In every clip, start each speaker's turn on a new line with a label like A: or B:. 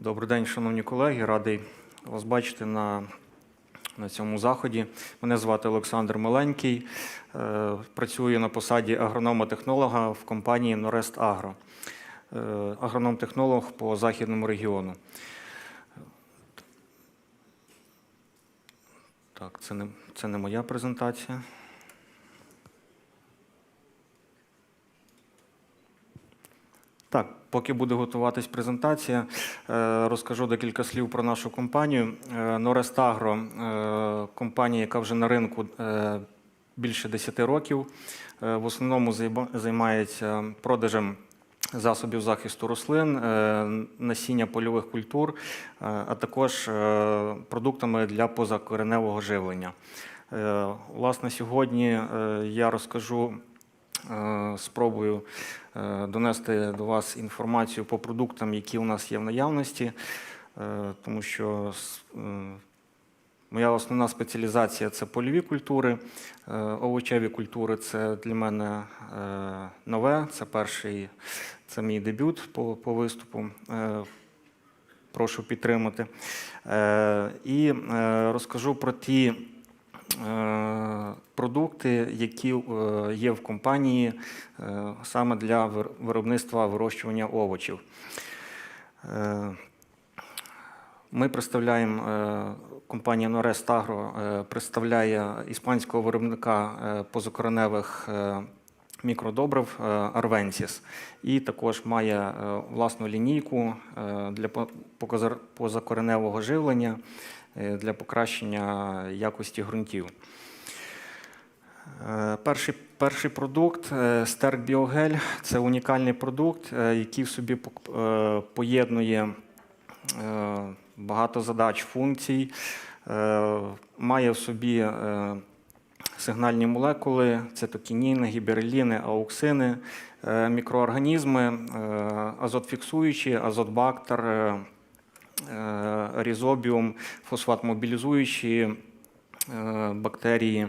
A: Добрий день, шановні колеги. Радий вас бачити на, на цьому заході. Мене звати Олександр Маленький. Е, Працюю на посаді агронома-технолога в компанії Норест Агро. Е, Агроном-технолог по західному регіону. Так, це не, це не моя презентація. Так, поки буде готуватись презентація, е, розкажу декілька слів про нашу компанію. Е, Норест Агро е, компанія, яка вже на ринку е, більше 10 років. В основному займається продажем засобів захисту рослин, насіння польових культур, а також продуктами для позакореневого живлення. Власне, сьогодні я розкажу спробую донести до вас інформацію по продуктам, які у нас є в наявності, е, тому що е, моя основна спеціалізація це польові культури, е, овочеві культури це для мене е, нове. Це перший, це мій дебют по, по виступу. Е, Прошу підтримати. Е, І е, розкажу про ті е, продукти, які е, є в компанії е, саме для виробництва вирощування овочів. Е, Ми представляємо е, компанія Agro е, представляє іспанського виробника е, позакореневих е, мікродобрив е, Arvensis і також має е, власну лінійку е, для позакореневого живлення е, для покращення якості ґрунтів. Е, Перший, перший продукт е, Стерк Біогель це унікальний продукт, е, який в собі е, поєднує е, багато задач, функцій, е, має в собі е, сигнальні молекули, цитокініни, гібереліни, ауксини, е, мікроорганізми, е, азотфіксуючі, азотбактер, е, е, різобіум, фосфатмобілізуючі е, бактерії.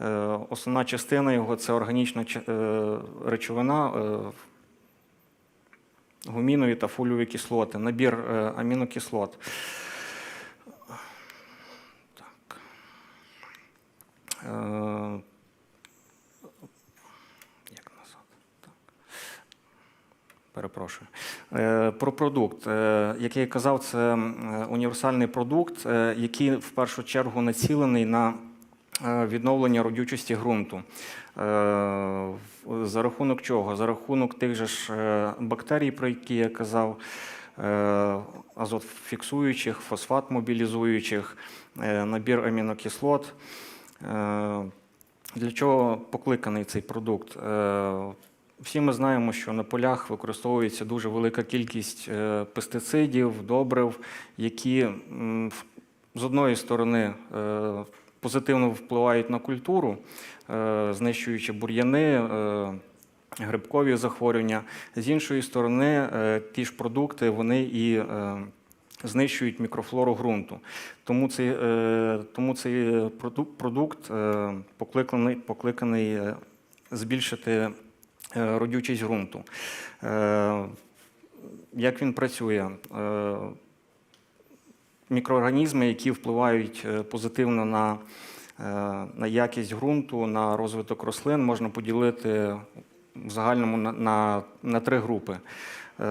A: Е, Основна частина його це органічна е, речовина, е, гумінові та фоліові кислоти, набір е, амінокислот. Так. Е, Як назад? Так. Перепрошую. Е, Про продукт. Е, Як я казав, це універсальний продукт, е, який в першу чергу націлений на відновлення родючості ґрунту. За рахунок чого? За рахунок тих же ж бактерій, про які я казав, азотфіксуючих, фосфат-мобілізуючих, е, набір амінокислот. Для чого покликаний цей продукт? Всі ми знаємо, що на полях використовується дуже велика кількість е, пестицидів, добрив, які з одної сторони е, позитивно впливають на культуру, е, знищуючи бур'яни, грибкові захворювання. З іншої сторони, ті ж продукти вони і знищують мікрофлору ґрунту. Тому цей, тому цей проду- продукт покликаний, покликаний збільшити родючість ґрунту. Е, Як він працює? Е, Мікроорганізми, які впливають е, позитивно на, е, на якість ґрунту, на розвиток рослин, можна поділити в загальному на, на, на три групи: Е,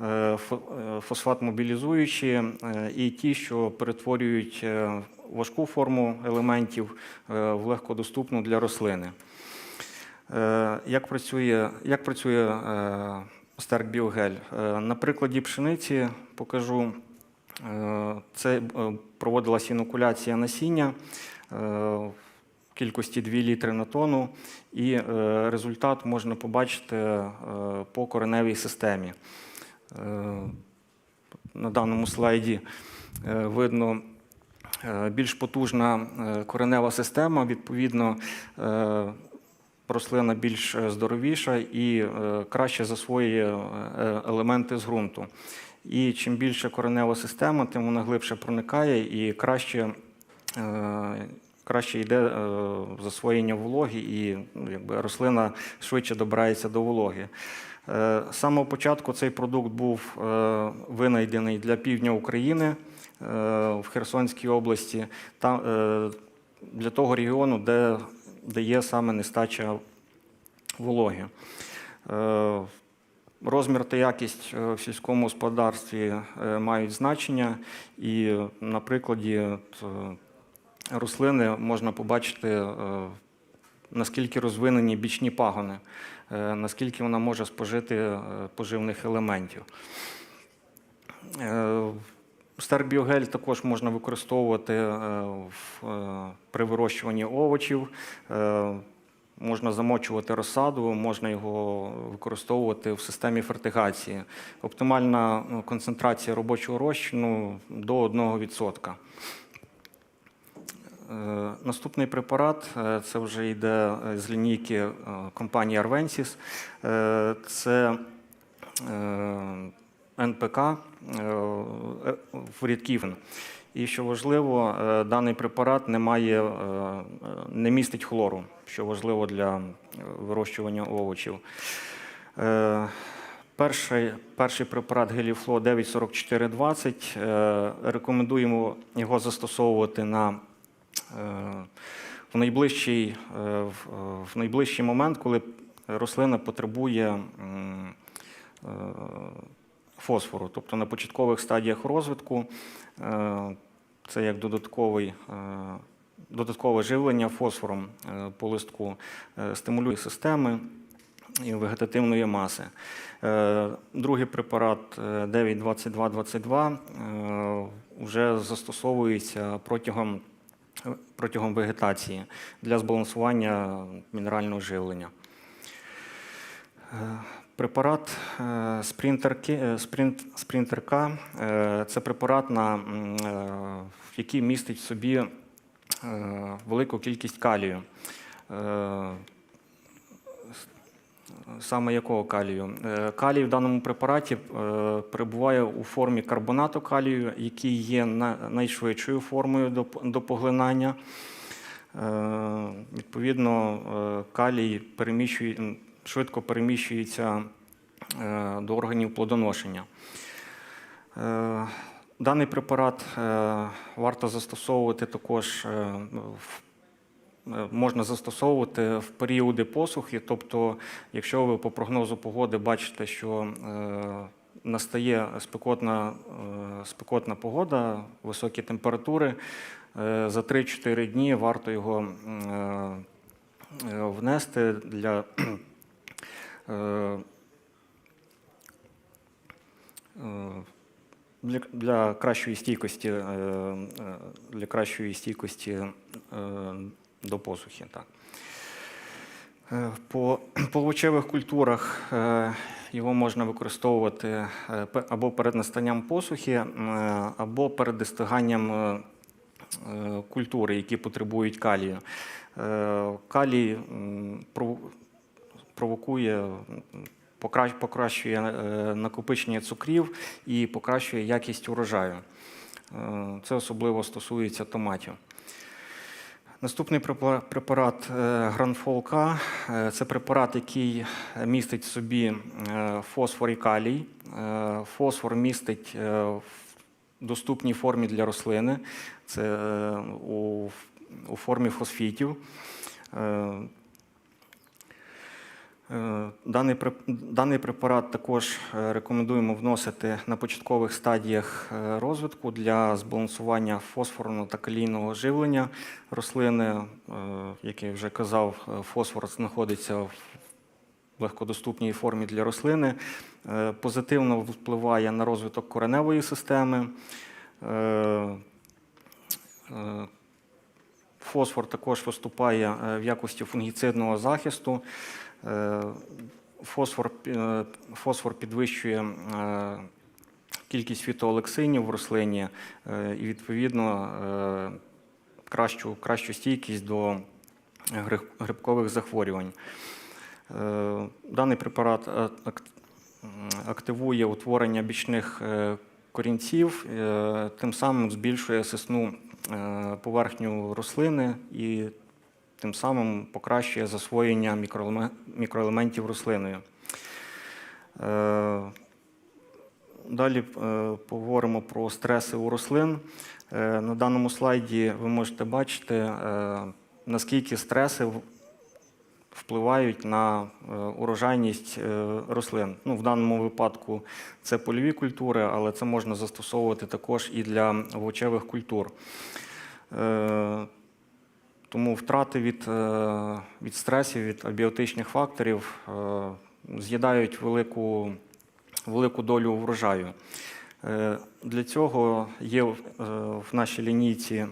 A: е, е, фосфат-мобілізуючі е, і ті, що перетворюють е, важку форму елементів е, в легкодоступну для рослини. Е, Як працює, як працює е, Старк Біогель? Е, На прикладі пшениці покажу. Це проводилася інокуляція насіння в кількості 2 літри на тонну, і результат можна побачити по кореневій системі. На даному слайді видно більш потужна коренева система, відповідно. Рослина більш е, здоровіша і е, краще засвоює е, елементи з ґрунту. І чим більше коренева система, тим вона глибше проникає і краще, краще йде засвоєння вологи і ну, якби, рослина швидше добирається до вологи. З самого початку цей продукт був винайдений для півдня України в Херсонській області, для того регіону, де, де є саме нестача вологи. Е, Розмір та якість е, в сільському господарстві е, мають значення, і на прикладі рослини можна побачити, наскільки розвинені бічні пагони, наскільки вона може спожити поживних елементів. Е, Старбіогель також можна використовувати е, е, при вирощуванні овочів. Е, Можна замочувати розсаду, можна його використовувати в системі фертигації. Оптимальна концентрація робочого розчину до 1%. Е, Наступний препарат це вже йде з лінійки компанії Arvensis. Це НПК е, е. І що важливо, е, даний препарат не має, е, не містить хлору, що важливо для вирощування овочів. Перший, перший препарат Геліфло 94420. е, Рекомендуємо його застосовувати на в найближчий, в, в найближчий момент, коли рослина потребує фосфору, тобто на початкових стадіях розвитку. е, Це як додатковий, е, додаткове живлення фосфором е, по листку, стимулює системи і вегетативної маси. Другий препарат е, 92222 е, вже застосовується протягом, протягом вегетації для збалансування мінерального живлення. Препарат е, Sprinter K- е, е, це препарат, який містить в собі велику кількість калію. Саме якого калію? Калій в даному препараті перебуває у формі карбонату калію, який є найшвидшою формою до, поглинання. Відповідно, калій переміщує, швидко переміщується е, до органів плодоношення. Е, Даний препарат е, варто застосовувати також можна застосовувати в періоди посухи. Тобто, якщо ви по прогнозу погоди бачите, що настає спекотна, спекотна погода, високі температури, за 3-4 дні варто його внести для. Е, е, для, кращої стійкості, е, для кращої стійкості до посухи. Так. По, по овочевих культурах його можна використовувати або перед настанням посухи, або перед достиганням культури, які потребують калію. Калій провокує, покращує е, накопичення цукрів і покращує якість урожаю. Е, Це особливо стосується томатів. Наступний препарат е, Гранфол-К. Е, Це препарат, який містить в собі фосфор і калій. Фосфор містить в доступній формі для рослини. Це у формі фосфітів. Е, Даний, препарат також е, рекомендуємо вносити на початкових стадіях е, розвитку для збалансування фосфорного та калійного живлення рослини. Як я вже казав, фосфор знаходиться в легкодоступній формі для рослини. Позитивно впливає на розвиток кореневої системи. Фосфор також виступає в якості фунгіцидного захисту. Е, Фосфор, е, фосфор підвищує е, кількість фітоолексинів в рослині і, відповідно, кращу, кращу стійкість до грибкових захворювань. Даний препарат активує утворення бічних корінців, тим самим збільшує сосну е, поверхню рослини і тим самим покращує засвоєння мікроелементів рослиною. Е, Далі е, поговоримо про стреси у рослин. Е, На даному слайді ви можете бачити, наскільки стреси впливають на урожайність рослин. Ну, в даному випадку це польові культури, але це можна застосовувати також і для овочевих культур. Тому втрати від, е, від стресів, від абіотичних факторів е, з'їдають велику, велику долю врожаю. Е, Для цього є в- нашій лінійці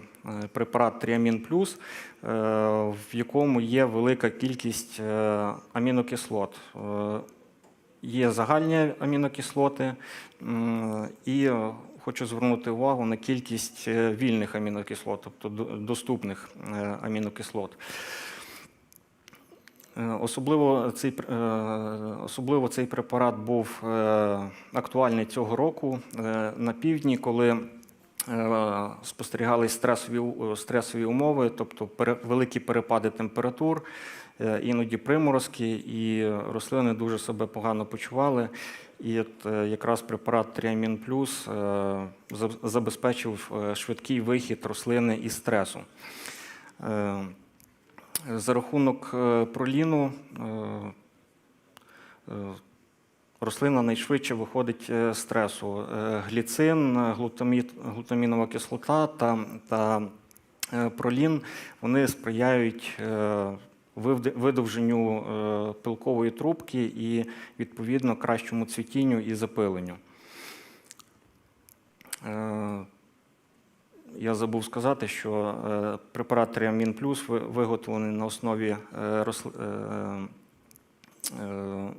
A: препарат Тріамін Плюс, в якому є велика кількість амінокислот. Є загальні амінокислоти, і хочу звернути увагу на кількість е, вільних амінокислот, тобто доступних е, амінокислот. Е, Особливо цей, особливо цей препарат був актуальний цього року на півдні, коли спостерігались стресові, стресові умови, тобто великі перепади температур, іноді приморозки, і рослини дуже себе погано почували. І е, якраз препарат Тріамін Плюс е, забезпечив е, швидкий вихід рослини із стресу. Е, За рахунок е, проліну е, е, рослина найшвидше виходить е, з стресу. Е, Гліцин, е, глутамінова кислота та, та е, пролін вони сприяють е, видовженню е, пилкової трубки і відповідно кращому цвітінню і запиленню. Е, я забув сказати, що е, препарат Тріамін Плюс виготовлений на основі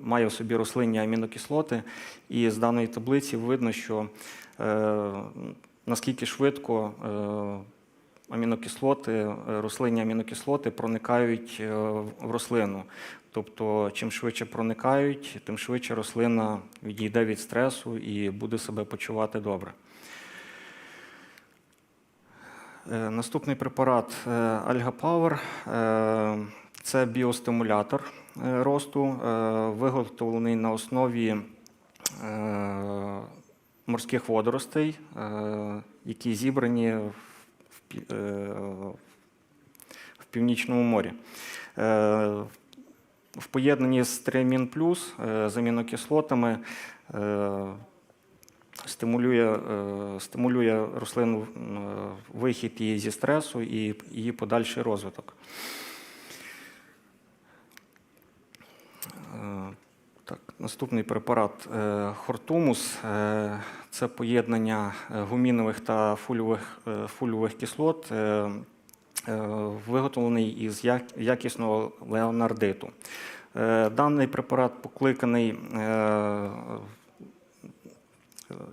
A: має в собі рослинні амінокислоти, і з даної таблиці видно, що наскільки швидко амінокислоти, е, рослинні амінокислоти проникають е, в рослину. Тобто, чим швидше проникають, тим швидше рослина відійде від стресу і буде себе почувати добре. Е, Наступний препарат Alga Power. Це біостимулятор росту, виготовлений на основі морських водоростей, які зібрані е, в Північному морі. Е, В поєднанні з Триамін Плюс е, з амінокислотами стимулює, стимулює рослину вихід її зі стресу і її подальший розвиток. Так, наступний препарат Хортумус це поєднання е, гумінових та фульових, е, фульових кислот, е, виготовлений із якісного леонардиту. Даний препарат покликаний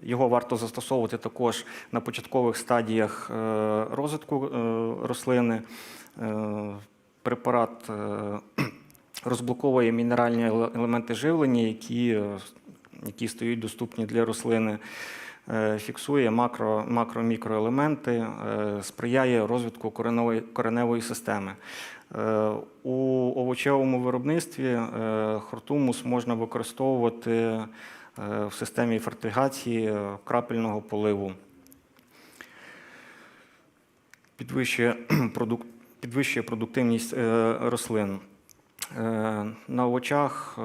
A: його варто застосовувати також на початкових стадіях розвитку рослини. Препарат розблоковує мінеральні елементи живлення, які, які стають доступні для рослини, е, фіксує макро, макро-мікроелементи, е, сприяє розвитку кореневої, системи. Е, У овочевому виробництві хортумус можна використовувати в системі фертигації крапельного поливу. Підвищує, продук... підвищує продуктивність рослин. На овочах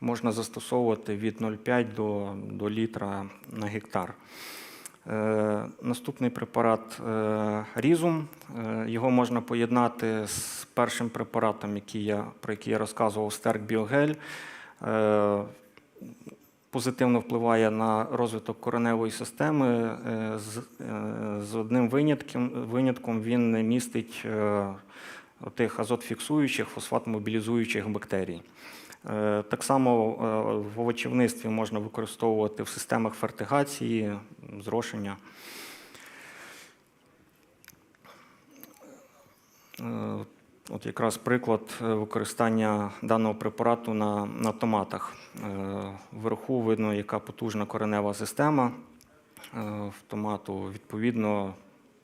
A: можна застосовувати від 0,5 до, до літра на гектар. Е, Наступний препарат е, різум. Е, Його можна поєднати з першим препаратом, який я, про який я розказував, Стерк Біогель. Позитивно впливає на розвиток кореневої системи. З, з одним винятком, винятком він не містить тих азотфіксуючих, фосфатмобілізуючих бактерій. Е, Так само е, в овочівництві можна використовувати в системах фертигації, зрошення. Е, От якраз приклад використання даного препарату на, на томатах. Вверху видно, яка потужна коренева система в томату. Відповідно,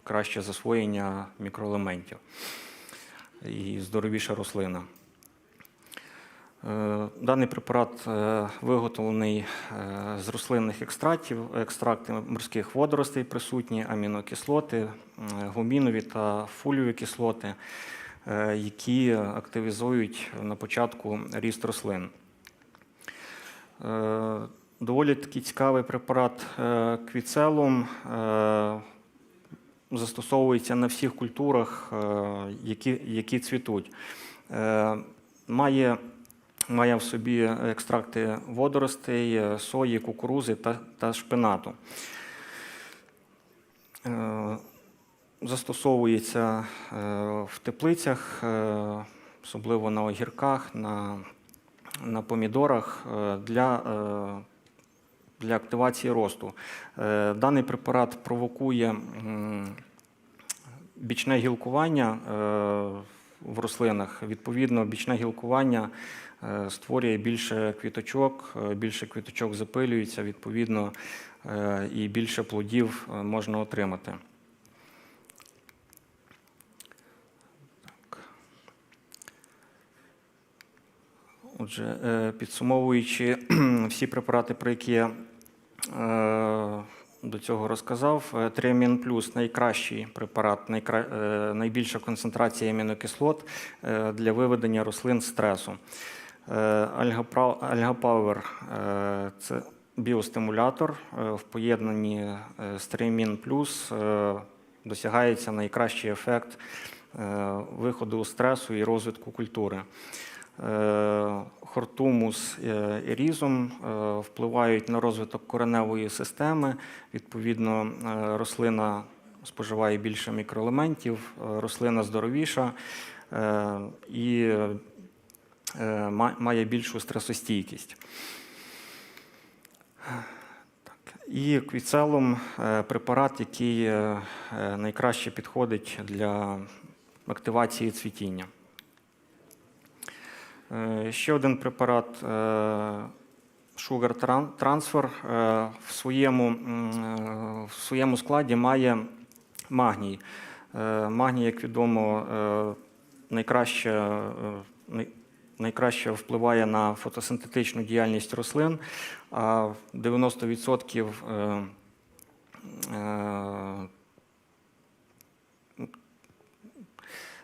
A: краще засвоєння мікроелементів і здоровіша рослина. Е, Даний препарат е, виготовлений е, з рослинних екстрактів, екстракти морських водоростей присутні, амінокислоти, гумінові та фоліові кислоти, які активізують на початку ріст рослин. Доволі такий цікавий препарат квіцелум. Застосовується на всіх культурах, які, які цвітуть. Має має в собі екстракти водоростей, е, сої, кукурузи та, та шпинату. Е, Застосовується е, в теплицях, особливо на огірках, на, на помідорах для, для активації росту. Даний препарат провокує бічне гілкування в рослинах. Відповідно, бічне гілкування е, створює більше квіточок, е, більше квіточок запилюється, відповідно, е, і більше плодів можна отримати. Отже, підсумовуючи всі препарати, про які я до цього розказав, е, Триамін плюс найкращий препарат, найкра... е, найбільша концентрація амінокислот е, для виведення рослин стресу. Е, це біостимулятор. В поєднанні з Триамін плюс досягається найкращий ефект виходу стресу і розвитку культури. Е, Хортумус е, і різум е, впливають на розвиток кореневої системи. Відповідно, рослина споживає більше мікроелементів, рослина здоровіша і має більшу стресостійкість. І квіцелум е, препарат, який найкраще підходить для активації цвітіння. Е, Ще один препарат е, Sugar Transfer е, в своєму, в своєму складі має магній. Магній, як відомо, найкраще, найкраще впливає на фотосинтетичну діяльність рослин, а 90%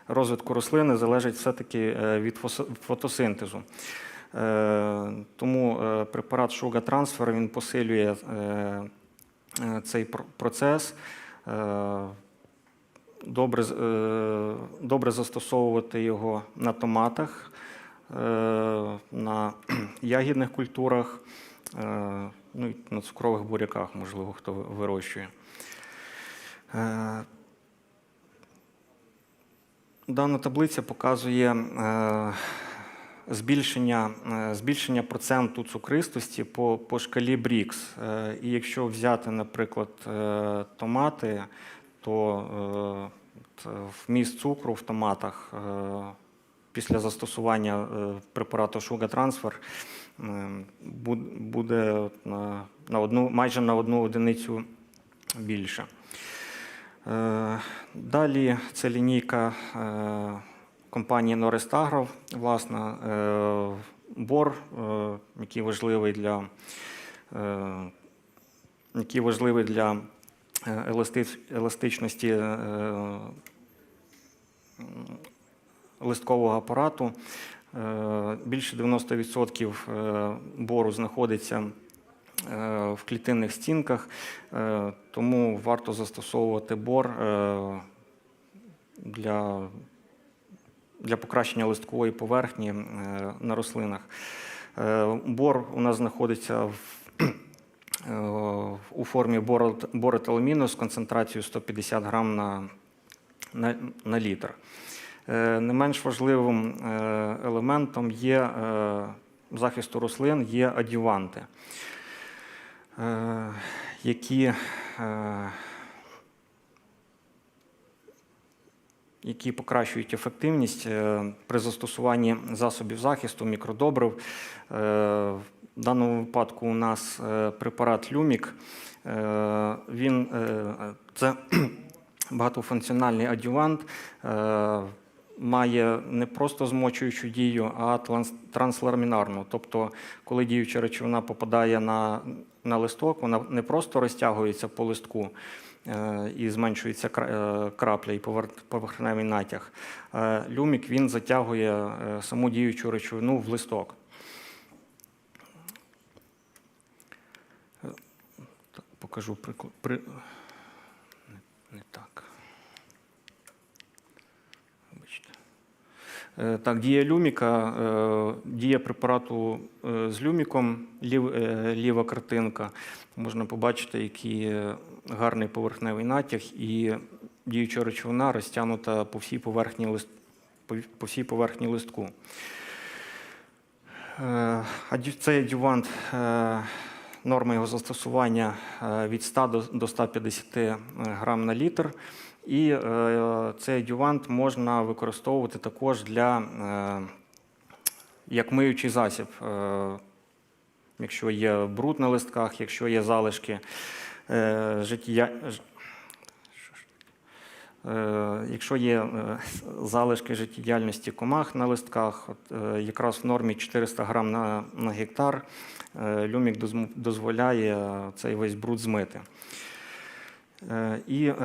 A: розвитку рослини залежить все-таки е, від фотосинтезу. Е, Тому е, препарат Sugar Transfer він посилює цей процес. Добре, добре застосовувати його на томатах, на ягідних культурах, ну і на цукрових буряках, можливо, хто вирощує. Дана таблиця показує е, збільшення, е, збільшення проценту цукристості по, по шкалі Брікс. Е, І якщо взяти, наприклад, томати, то вміст цукру в томатах після застосування препарату Sugar Transfer буде на одну, майже на одну одиницю більше. Е, Далі це лінійка е, компанії Norest Agro, власне, е, бор, який важливий для, який важливий для еластичності листкового апарату. Більше 90% е, бору знаходиться в клітинних стінках, е, тому варто застосовувати бор е, для, для покращення листкової поверхні е, на рослинах. Е, Бор у нас знаходиться в, е, у формі борот- з концентрацією 150 грам на, на, на літр. Е, Не менш важливим е, елементом є е, захисту рослин є адюванти, е, які, е, які покращують ефективність е, при застосуванні засобів захисту, мікродобрив. Е, В даному випадку у нас е, препарат Люмік. Е, Він е, це багатофункціональний адювант. е, Має не просто змочуючу дію, а транс- трансламінарну. Тобто, коли діюча речовина попадає на, на листок, вона не просто розтягується по листку е, і зменшується е, крапля і повер- поверхневий натяг. Е, Люмік він затягує саму діючу речовину в листок. Покажу приклад. При... Не, не так. Вибачте. Е, Так, дія люміка, е, дія препарату е, з люміком, лів, е, ліва картинка. Можна побачити, який е, гарний поверхневий натяг, і діюча речовина розтягнута по всій поверхні, лист, по, всій поверхні листку. Е, Цей адювант, е, норма його застосування е, від 100 до- до 150 грам на літр. І е, цей адювант можна використовувати також для е, як миючий засіб. Е, Якщо є бруд на листках, якщо є залишки життя. Якщо є залишки життєдіяльності комах на листках, от, якраз в нормі 400 грам на, на гектар, люмік дозволяє цей весь бруд змити. Е, І е,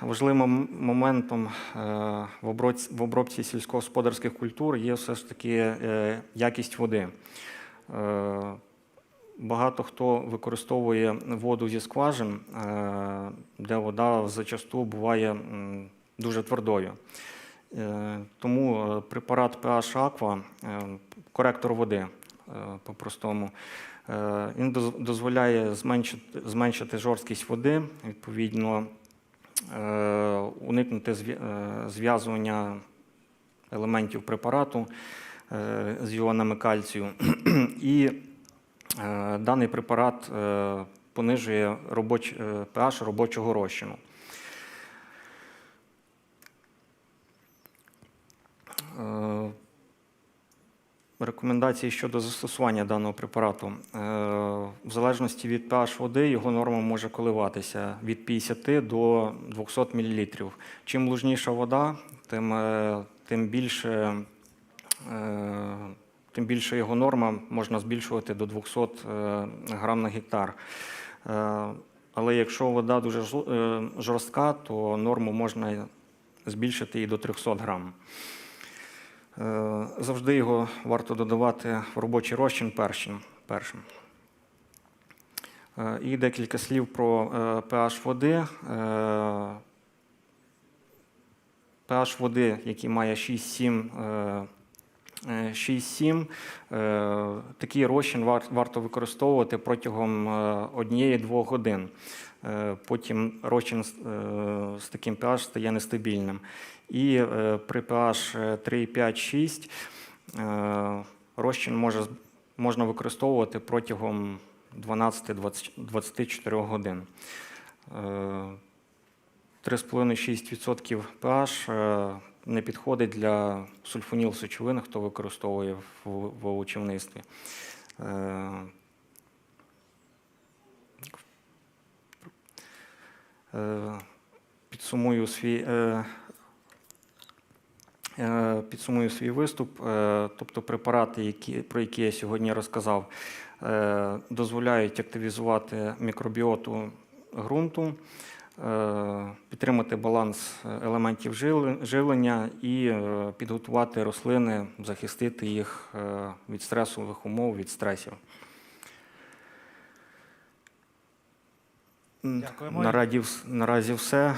A: важливим моментом е, в обробці, в обробці сільськогосподарських культур є все ж таки якість води. Багато хто використовує воду зі скважин, де вода зачасту буває дуже твердою. Тому препарат PH Aqua, коректор води по-простому, він дозволяє зменшити, зменшити жорсткість води, відповідно, е, уникнути е, зв'язування елементів препарату е, з іонами кальцію. І е, даний препарат е, понижує робоч, е, pH робочого розчину. Рекомендації щодо застосування даного препарату. Е, В залежності від pH води його норма може коливатися від 50 до 200 мл. Чим лужніша вода, тим, е, тим більше. е, Тим більше його норма можна збільшувати до 200 е, грам на гектар. Але якщо вода дуже жорстка, то норму можна збільшити і до 300 грам. Е, Завжди його варто додавати в робочий розчин першим. Е, І декілька слів про pH води. Е, pH води, який має 6-7, е, е, 6-7, е, такий розчин варто використовувати протягом е, однієї-двох годин. Е, Потім розчин з е, таким pH стає нестабільним. І е, при pH 3, 5, 6 е, розчин може, можна використовувати протягом 12-24 годин. Е, 3,5-6% pH не підходить для сульфоніл сечовин, хто використовує в, в Підсумую свій, е, е, підсумую свій виступ. Е, Тобто препарати, які, про які я сьогодні розказав, е, дозволяють активізувати мікробіоту ґрунту, е, підтримати баланс елементів живлення і е, підготувати рослини, захистити їх е, від стресових умов, від стресів.
B: Дякуємо.
A: Наразі, вс- наразі все.